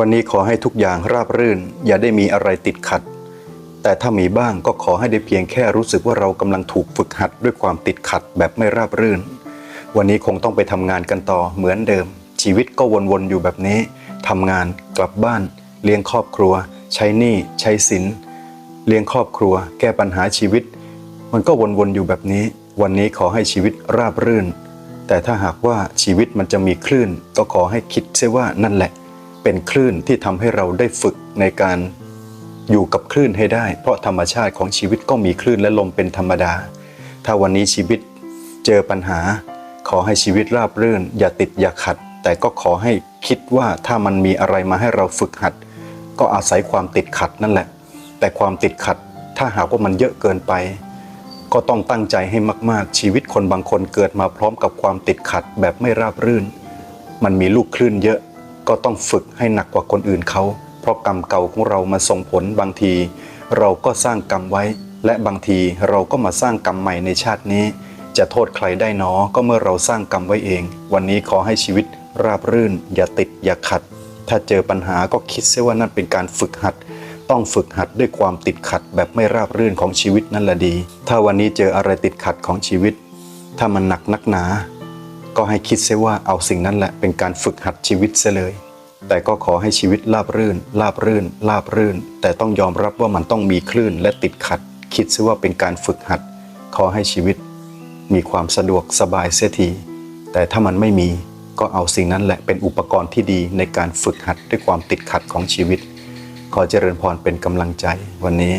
วันนี้ขอให้ทุกอย่างราบรื่น อย่าได้มีอะไรติดขัด แต่ถ้ามีบ้างก็ขอให้ได้เพียงแค่รู้สึกว่าเรากำลังถูกฝึกหัดด้วยความติดขัดแบบไม่ราบรื่น วันนี้คงต้องไปทำงานกันต่อเหมือนเดิม ชีวิตก็วนๆอยู่แบบนี้ทำงานกลับบ้าน เลี้ยงครอบครัว ใช้หนี้ใช้สิน เลี้ยงครอบครัว แก้ปัญหาชีวิต มันก็วนๆอยู่แบบนี้ วันนี้ขอให้ชีวิตราบรื่น แต่ถ้าหากว่าชีวิตมันจะมีคลื่น ก็ขอให้คิดเสียว่านั่นแหละ เป็นคลื่นที่ทำให้เราได้ฝึกในการอยู่กับคลื่นให้ได้ เพราะธรรมชาติของชีวิตก็มีคลื่นและลมเป็นธรรมดา ถ้าวันนี้ชีวิตเจอปัญหา ขอให้ชีวิตราบรื่น อย่าติดอย่าขัด แต่ก็ขอให้คิดว่าถ้ามันมีอะไรมาให้เราฝึกหัด ก็อาศัยความติดขัดนั่นแหละ แต่ความติดขัด ถ้าหากว่ามันเยอะเกินไป ก็ต้องตั้งใจให้มาก ๆ ชีวิตคนบางคนเกิดมาพร้อมกับความติดขัดแบบไม่ราบรื่น มันมีลูกคลื่นเยอะ ก็ต้องฝึกให้หนักกว่าคนอื่นเขา เพราะกรรมเก่าของเรามาส่งผลบางที เราก็สร้างกรรมไว้ และบางทีเราก็มาสร้างกรรมใหม่ในชาตินี้ จะโทษใครได้หนอก็เมื่อเราสร้างกรรมไว้เอง วันนี้ขอให้ชีวิตราบรื่น อย่าติดอย่าขัด ถ้าเจอปัญหาก็คิดเสียว่านั่นเป็นการฝึกหัด ต้องฝึกหัดด้วยความติดขัดแบบไม่ราบรื่นของชีวิตนั่นแหละดี ถ้าวันนี้เจออะไรติดขัดของชีวิต ถ้ามันหนักนักหนา ก็ให้คิดเสียว่าเอาสิ่งนั้นแหละเป็นการฝึกหัดชีวิตเสียเลย แต่ก็ขอให้ชีวิตราบรื่นราบรื่นราบรื่น แต่ต้องยอมรับว่ามันต้องมีคลื่นและติดขัด คิดเสียว่าเป็นการฝึกหัด ขอให้ชีวิต มีความสะดวกสบายเสียที แต่ถ้ามันไม่มีก็เอาสิ่งนั้นแหละเป็นอุปกรณ์ที่ดีในการฝึกหัดด้วยความติดขัดของชีวิต ขอเจริญพรเป็นกำลังใจวันนี้